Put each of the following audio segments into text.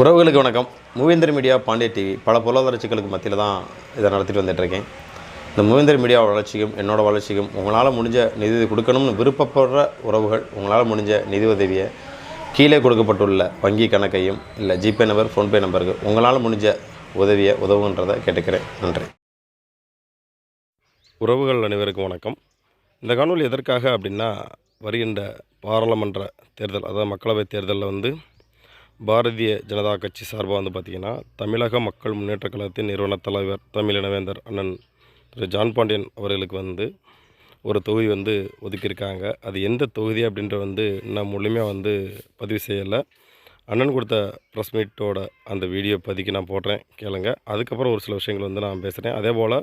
உறவுகளுக்கு வணக்கம். மூவேந்தர் media Pandya TV பல பொருளாதார சிக்கலுக்கு மத்தியில் தான் இதை நடத்திட்டு வந்துட்டுருக்கேன். இந்த மூவேந்தர் மீடியா வளர்ச்சிக்கும் என்னோடய வளர்ச்சிக்கும் உங்களால் முடிஞ்ச நிதி கொடுக்கணும்னு விருப்பப்படுற உறவுகள் உங்களால் முடிஞ்ச நிதி உதவியை கீழே கொடுக்கப்பட்டுள்ள வங்கி கணக்கையும் இல்லை ஜிபே நம்பர் ஃபோன்பே நம்பருக்கு உங்களால் முடிஞ்ச உதவியை உதவுன்றதை கேட்டுக்கிறேன். நன்றி. உறவுகள் அனைவருக்கும் வணக்கம். இந்த காணொலி எதற்காக அப்படின்னா வருகின்ற பாராளுமன்ற தேர்தல் அதாவது மக்களவைத் தேர்தலில் வந்து பாரதிய ஜனதா கட்சி சார்பாக வந்து பார்த்திங்கன்னா தமிழக மக்கள் முன்னேற்ற கழகத்தின் நிறுவன தலைவர் தமிழினவேந்தர் அண்ணன் திரு ஜான் பாண்டியன் அவர்களுக்கு வந்து ஒரு தொகுதி வந்து ஒதுக்கியிருக்காங்க. அது எந்த தொகுதி அப்படின்ற வந்து இன்னும் முழுமையாக வந்து பதிவு செய்யலை. அண்ணன் கொடுத்த ப்ரெஸ் மீட்டோட அந்த வீடியோ பதிக்கு நான் போடுறேன் கேளுங்க. அதுக்கப்புறம் ஒரு சில விஷயங்கள் வந்து நான் பேசுகிறேன் அதே போல்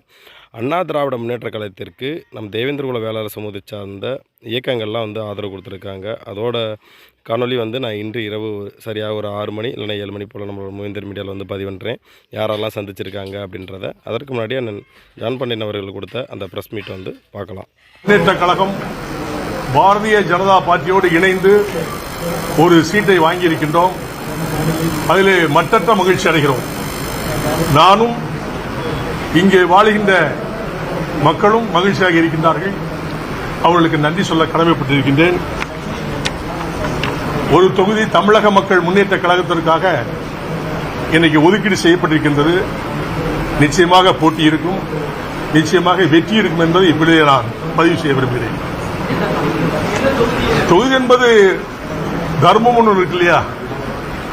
அண்ணா திராவிட முன்னேற்ற கழகத்திற்கு நம் தேவேந்திரகுல வேளாளர் சமூகத்தை சார்ந்த இயக்கங்கள்லாம் வந்து ஆதரவு கொடுத்துருக்காங்க. அதோட காணொலி வந்து நான் இன்று இரவு சரியாக ஒரு ஆறு மணி இல்லைனா ஏழு மணி போல் நம்மளோட மூவிந்தர் மீடியாவில் வந்து பதிவு பண்ணுறேன் யாரெல்லாம் சந்திச்சிருக்காங்க அப்படின்றத அதற்கு முன்னாடி அண்ணன் ஜான் பாண்டியன் அவர்கள் கொடுத்த அந்த ப்ரெஸ் மீட் வந்து பார்க்கலாம். முன்னேற்ற கழகம் பாரதிய ஜனதா பார்ட்டியோடு இணைந்து ஒரு சீட்டை வாங்கியிருக்கின்றோம். அதிலே மற்றற்ற மகிழ்ச்சி அடைகிறோம். நானும் இங்கே வாழுகின்ற மக்களும் மகிழ்ச்சியாக இருக்கின்றார்கள். அவர்களுக்கு நன்றி சொல்ல கடமைப்பட்டிருக்கின்றேன். ஒரு தொகுதி தமிழக மக்கள் முன்னேற்ற கழகத்திற்காக இன்னைக்கு ஒதுக்கீடு செய்யப்பட்டிருக்கின்றது. நிச்சயமாக போட்டி இருக்கும். நிச்சயமாக வெற்றி இருக்கும் என்பதை இப்படியே நான் பதிவு செய்ய விரும்புகிறேன். தொகுதி என்பது தர்மம் ஒன்று இருக்கு இல்லையா?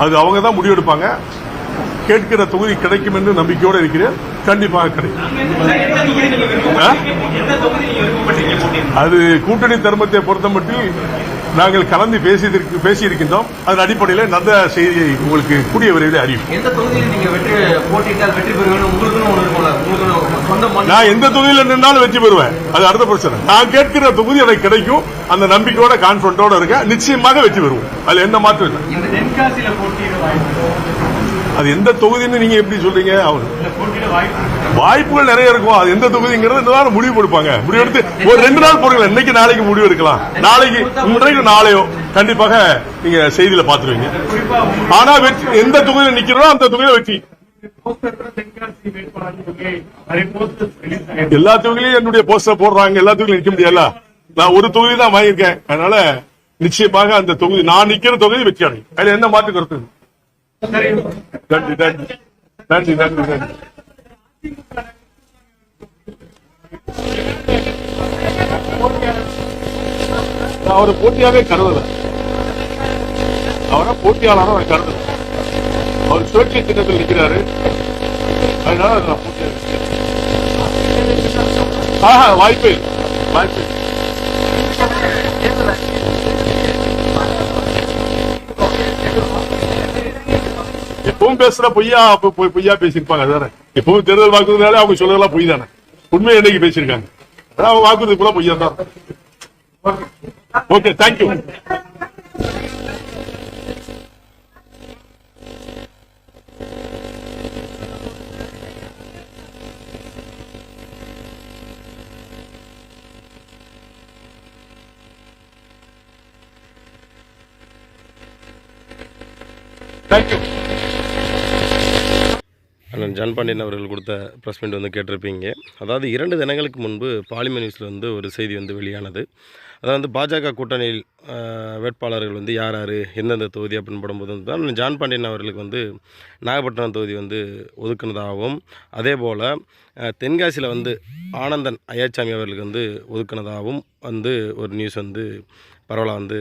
அது அவங்க தான் முடிவெடுப்பாங்க. கேட்கிற தொகுதி கிடைக்கும் என்று நம்பிக்கையோடு இருக்கிறேன். கண்டிப்பாக கிடைக்கும். அது கூட்டணி தர்மத்தை பொறுத்த மட்டும் நாங்கள் கலந்து பேசியிருக்கின்றோம். அதன் அடிப்படையில் நல்ல செய்தியை உங்களுக்கு கூடிய விரைவில் அறிவிப்போம். போட்டியிட்டால் வெற்றி பெறுவீங்க உங்களுக்குன்னு ஒன்று இருக்கும்ல. உங்களுக்கு சொந்த நான் எந்த தொகுதியில் நின்றாலும் வெற்றி பெறுவேன். அது அடுத்த பிரச்சனை. நான் கேட்கிற தொகுதி எனக்கு கிடைக்கும். அந்த நம்பிக்கையோட கான்பிடண்டோட இருக்கேன் நிச்சயமாக வெற்றி பெறுவோம். அதுல என்ன மாற்றம் இல்லை. இந்த தென்காசியில போட்டியிட அது எந்த தொகுதின்னு நீங்க எப்படி சொல்றீங்க? அவர். இருக்கு. வாய்ப்புகள் நிறைய இருக்கும். அது எந்த தொகுதிங்கிறது இந்த முடிவு கொடுப்பாங்க முடிவு எடுத்து ஒரு ரெண்டு நாள் போடுங்க இன்னைக்கு நாளைக்கு முடிவு எடுக்கலாம். நாளைக்கு இன்றைக்கு நாளையோ. கண்டிப்பாக நீங்க செய்தியில பாத்துருவீங்க ஆனா வெற்றி எந்த தொகுதியில நிக்கிறோம் அந்த தொகுதியில வெற்றி. எல்லா தொகுதியிலையும் என்னுடைய போஸ்டர் போடுறாங்க. எல்லா தொகுதியிலும் நிக்க முடியல நான் ஒரு தொகுதி தான் வாங்கியிருக்கேன். அதனால நிச்சயமாக அந்த தொகுதி நான் நிக்கிற தொகுதி வெற்றி அடையும். அதுல என்ன மாற்று கருத்து? நன்றி நன்றி. நன்றி நன்றி நன்றி. நான் அவரை போட்டியாவே கருதல. அவரை போட்டியாளராக நான் கருதல. அவர் சுழற்சி திட்டத்தில் நிற்கிறாரு. அதனால அதை நான் ஆஹா வாய்ப்பே. வாய்ப்பு. வாய்ப்பே எப்பவும் பேசுற பொய்யா அப்ப பொய்யா பேசியிருப்பாங்க அதானே? எப்பவும் தேர்தல் வாக்குறுதினாலே அவங்க சொல்லலாம் பொய் தானே? உண்மையை என்னைக்கு பேசியிருக்காங்க? அதான் அவங்க வாக்குறுதி கூட பொய்யா தான். Okay thank you thank you அண்ணன் ஜான் பாண்டியன் அவர்கள் கொடுத்த ப்ரெஸ் மீட் வந்து கேட்டிருப்பீங்க. அதாவது இரண்டு தினங்களுக்கு முன்பு பாலிமர் நியூஸில் வந்து ஒரு செய்தி வந்து வெளியானது. அதாவது வந்து பாஜக கூட்டணியில் வேட்பாளர்கள் வந்து யார் யார் எந்தெந்த தொகுதி அப்படின்னு போடும்போது வந்து அண்ணன் ஜான் பாண்டியன் அவர்களுக்கு வந்து நாகப்பட்டினம் தொகுதி வந்து ஒதுக்குனதாகவும் அதே போல் தென்காசியில் வந்து ஆனந்தன் ஐயாச்சாமி அவர்களுக்கு வந்து ஒதுக்குனதாகவும் வந்து ஒரு நியூஸ் வந்து பரவலாக வந்து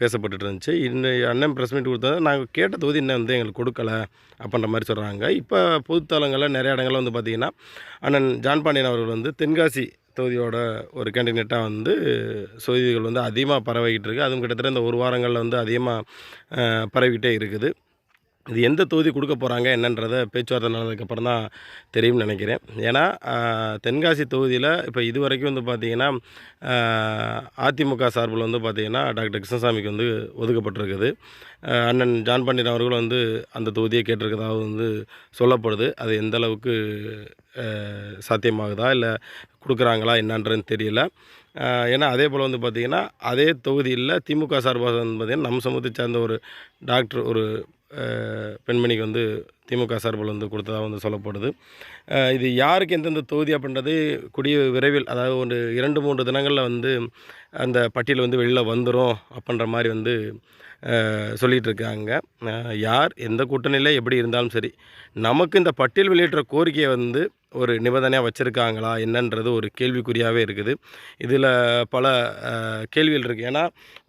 பேசப்பட்டுட்டு இருந்துச்சு இன்னும் அண்ணன் ப்ரெஸ் மீட் கொடுத்தா நாங்கள் கேட்ட தொகுதி இன்னும் வந்து எங்களுக்கு கொடுக்கல அப்படின்ற மாதிரி சொல்கிறாங்க இப்போ பொதுத்தலங்களில் நிறைய இடங்கள்ல வந்து பார்த்திங்கன்னா அண்ணன் ஜான் பாண்டியன் அவர்கள் வந்து தென்காசி தொகுதியோட ஒரு கேண்டிடேட்டாக வந்து செய்திகள் வந்து அதிகமாக பரவிக்கிட்டு இருக்குது அதுவும் கிட்டத்தட்ட இந்த ஒரு வாரங்களில் வந்து அதிகமாக பரவிக்கிட்டே இருக்குது. இது எந்த தொகுதி கொடுக்க போகிறாங்க என்னன்றதை பேச்சுவார்த்தை நடந்ததுக்கப்புறம் தான் தெரியும்னு நினைக்கிறேன். ஏன்னா தென்காசி தொகுதியில் இப்போ இது வரைக்கும் வந்து பார்த்திங்கன்னா அதிமுக சார்பில் வந்து பார்த்திங்கன்னா டாக்டர் கிருஷ்ணசாமிக்கு வந்து ஒதுக்கப்பட்டிருக்குது. அண்ணன் ஜான் பாண்டியன் அவர்கள் வந்து அந்த தொகுதியை கேட்டிருக்கதாக வந்து சொல்லப்படுது. அது எந்த அளவுக்கு சாத்தியமாகுதா இல்லை கொடுக்குறாங்களா என்னன்றது தெரியல. ஏன்னா அதே போல் வந்து பார்த்திங்கன்னா அதே தொகுதியில் திமுக சார்பாக வந்து பார்த்திங்கன்னா நம்ம சமூகத்தை சார்ந்த ஒரு டாக்டர் ஒரு பெண்மணிக்கு வந்து திமுக சார்பில் வந்து கொடுத்ததாக வந்து சொல்லப்படுது. இது யாருக்கு எந்தெந்த தொகுதி அப்படின்றது கூடிய விரைவில் அதாவது ஒரு இரண்டு மூன்று தினங்களில் வந்து அந்த பட்டியல் வந்து வெளியில் வந்துடும் அப்படின்ற மாதிரி வந்து சொல்லிகிட்டு இருக்காங்க யார் எந்த கூட்டணியில் எப்படி இருந்தாலும் சரி நமக்கு இந்த பட்டியல் வெளியிட்ட கோரிக்கையை வந்து ஒரு நிபந்தனையாக வச்சுருக்காங்களா என்னன்றது ஒரு கேள்விக்குறியாகவே இருக்குது. இதில் பல கேள்விகள் இருக்குது ஏன்னா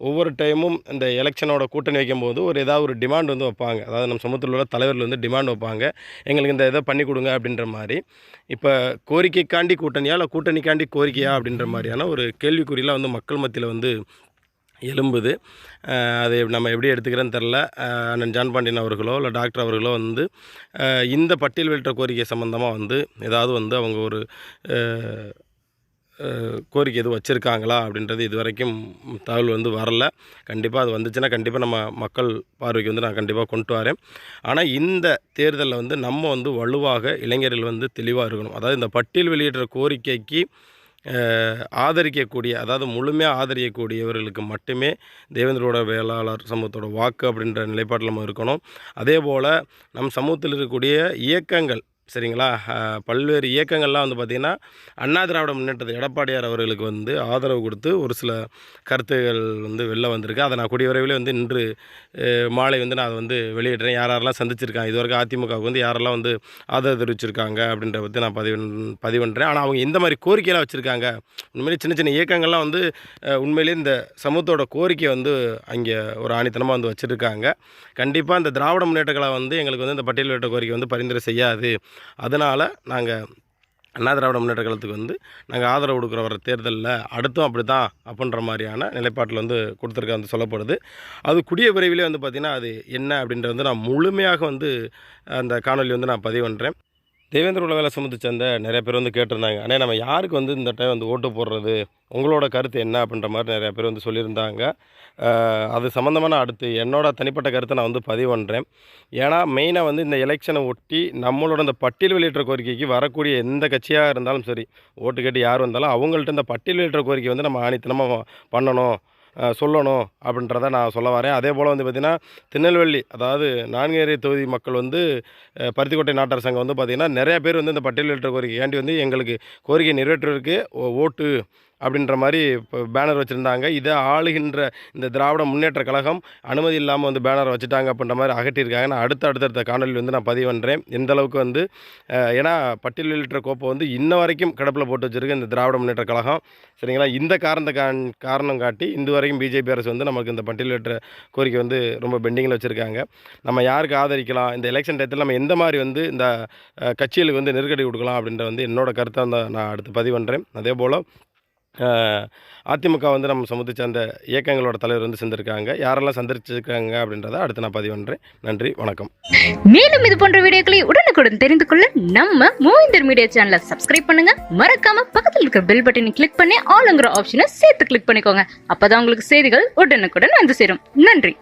ஒவ்வொரு டைமும் இந்த எலெக்ஷனோட கூட்டணி வைக்கும்போது ஒரு ஏதாவது ஒரு டிமாண்ட் வந்து வைப்பாங்க. அதாவது நம்ம சமூகத்தில் உள்ள தலைவர்கள் வந்து டிமாண்ட் வைப்பாங்க. எங்களுக்கு இந்த இதை பண்ணி கொடுங்க அப்படின்ற மாதிரி. இப்போ கோரிக்கைக்காண்டி கூட்டணியா இல்லை கூட்டணிக்காண்டி கோரிக்கையா அப்படின்ற மாதிரியான ஒரு கேள்விக்குறியெலாம் வந்து மக்கள் மத்தியில் வந்து எலும்புது. அதை நம்ம எப்படி எடுத்துக்கிறேன்னு தெரில அண்ணன் ஜான் பாண்டியன் அவர்களோ இல்லை டாக்டர் அவர்களோ வந்து இந்த பட்டியல் வெளியிட்ட கோரிக்கை சம்மந்தமாக வந்து ஏதாவது வந்து அவங்க ஒரு கோரிக்கை எதுவும் வச்சுருக்காங்களா அப்படின்றது இது வரைக்கும் தகவல் வந்து வரல. கண்டிப்பாக அது வந்துச்சுன்னா கண்டிப்பாக நம்ம மக்கள் பார்வைக்கு வந்து நான் கண்டிப்பாக கொண்டு வரேன். ஆனால் இந்த தேர்தலில் வந்து நம்ம வந்து வலுவாக இளைஞர்கள் வந்து தெளிவாக இருக்கணும். அதாவது இந்த பட்டியல் வெளியிடுற கோரிக்கைக்கு ஆதரிக்கக்கூடிய அதாவது முழுமையாக ஆதரிக்கக்கூடியவர்களுக்கு மட்டுமே தேவேந்திரோட வேளாளர் சமூகத்தோட வாக்கு அப்படின்ற நிலைப்பாட்டில் நம்ம இருக்கணும். அதே போல் நம் சமூகத்தில் இருக்கக்கூடிய இயக்கங்கள் சரிங்களா? பல்வேறு இயக்கங்கள்லாம் வந்து பார்த்திங்கன்னா அண்ணா திராவிட முன்னேற்றத்தை எடப்பாடியார் அவர்களுக்கு வந்து ஆதரவு கொடுத்து ஒரு சில கருத்துகள் வந்து வெளில வந்திருக்கு. அதை நான் கூடிய விரைவில் வந்து இன்று மாலை வந்து நான் அதை வந்து வெளியிடுறேன். யார் யாரெல்லாம் சந்திச்சிருக்காங்க? இது வரைக்கும் அதிமுகவுக்கு வந்து யாரெல்லாம் வந்து ஆதரவு தெரிவிச்சிருக்காங்க? அப்படின்றத பற்றி நான் பதிவு பதிவு பண்ணுறேன் ஆனால் அவங்க எந்த மாதிரி கோரிக்கையெல்லாம் வச்சுருக்காங்க. உண்மையிலே சின்ன சின்ன இயக்கங்கள்லாம் வந்து உண்மையிலேயே உண்மையிலே இந்த சமூகத்தோட கோரிக்கை வந்து அங்கே ஒரு ஆணித்தனமாக வந்து வச்சுருக்காங்க. கண்டிப்பாக இந்த திராவிட முன்னேற்றங்களை வந்து எங்களுக்கு வந்து இந்த பட்டியல் வெளியிட்ட கோரிக்கை வந்து பரிந்துரை செய்யாது. அதனால் நாங்கள் அண்ணா திராவிட முன்னேற்ற கழகத்துக்கு வந்து நாங்கள் ஆதரவு கொடுக்குற வர தேர்தலில் அடுத்தும் அப்படி தான் அப்படின்ற மாதிரியான நிலைப்பாட்டில் வந்து கொடுத்துருக்க வந்து சொல்லப்படுது. அது குடிய விரைவிலே வந்து பார்த்திங்கன்னா அது என்ன அப்படின்றது வந்து நான் முழுமையாக வந்து அந்த காணொலி வந்து நான் பதிவு பண்ணுறேன் தேவேந்திர உலக வேலை சமூகத்தை சேர்ந்த நிறைய பேர் வந்து கேட்டிருந்தாங்க. ஆனால் நம்ம யாருக்கு வந்து இந்த டைம் வந்து ஓட்டு போடுறது? உங்களோட கருத்து என்ன அப்படின்ற மாதிரி நிறைய பேர் வந்து சொல்லியிருந்தாங்க. அது சம்மந்தமான அடுத்து என்னோட தனிப்பட்ட கருத்தை நான் வந்து பதிவு பண்ணுறேன் ஏன்னா மெயினாக வந்து இந்த எலெக்ஷனை ஒட்டி நம்மளோட இந்த பட்டியல் வெளியிட்ட கோரிக்கைக்கு வரக்கூடிய எந்த கட்சியாக இருந்தாலும் சரி ஓட்டு கேட்டு யார் வந்தாலும் அவங்கள்ட்ட இந்த பட்டியல் வெளியிட்ட கோரிக்கை வந்து நம்ம ஆணித்தனமாக பண்ணணும். சொல்லணும் அப்படின்றத நான் சொல்ல வரேன். அதே போல் வந்து பார்த்திங்கன்னா திருநெல்வேலி அதாவது நான்கேரி தொகுதி மக்கள் வந்து பருத்திக்கோட்டை நாட்டார் சங்கம் வந்து பார்த்திங்கன்னா நிறையா பேர் வந்து இந்த பட்டியல் வெளியிட்ட கோரிக்கையாண்டி வந்து எங்களுக்கு கோரிக்கை நிறைவேற்றுவதற்கு ஓட்டு அப்படின்ற மாதிரி இப்போ பேனர் வச்சுருந்தாங்க. இதை ஆளுகின்ற இந்த திராவிட முன்னேற்ற கழகம் அனுமதி இல்லாமல் வந்து பேனர் வச்சுட்டாங்க அப்படின்ற மாதிரி அகட்டியிருக்காங்க நான் அடுத்த அடுத்தடுத்த காணொலி வந்து நான் பதிவு பண்ணுறேன் எந்த அளவுக்கு வந்து ஏன்னா பட்டியல் வெளியிட்ட கோப்பை வந்து இன்ன வரைக்கும் கிடப்பில் போட்டு வச்சுருக்கு இந்த திராவிட முன்னேற்ற கழகம். சரிங்களா? இந்த காரணத்தை காரணம் காட்டி இந்த வரைக்கும் பிஜேபி அரசு வந்து நமக்கு இந்த பட்டியல் வெளியிட்ட கோரிக்கை வந்து ரொம்ப பெண்டிங்கில் வச்சுருக்காங்க. நம்ம யாருக்கு ஆதரிக்கலாம்? இந்த எலெக்ஷன் டயத்தில் நம்ம எந்த மாதிரி வந்து இந்த கட்சிகளுக்கு வந்து நெருக்கடி கொடுக்கலாம் அப்படின்ற வந்து என்னோட கருத்தை வந்து நான் அடுத்து பதிவு பண்ணுறேன் அதே போல் அதிமுக வந்து நம்ம சமுதிச்ச அந்த இயக்கங்களோட தலைவர் வந்து சந்திருக்காங்க யாரெல்லாம் சந்திச்சிருக்காங்க அப்படின்றத அடுத்து நான் பதிவு பண்ணுறேன் நன்றி வணக்கம். மேலும் இது போன்ற வீடியோக்களை உடனுக்குடன் தெரிந்து கொள்ள நம்ம மூவிந்தர் மீடியா சேனலை சப்ஸ்கிரைப் பண்ணுங்க. மறக்காம பக்கத்தில் இருக்கிற பெல் பட்டனை கிளிக் பண்ணி ஆளுங்கிற ஆப்ஷனை சேர்த்து கிளிக் பண்ணிக்கோங்க. அப்பதான் உங்களுக்கு செய்திகள் உடனுக்குடன் வந்து சேரும். நன்றி.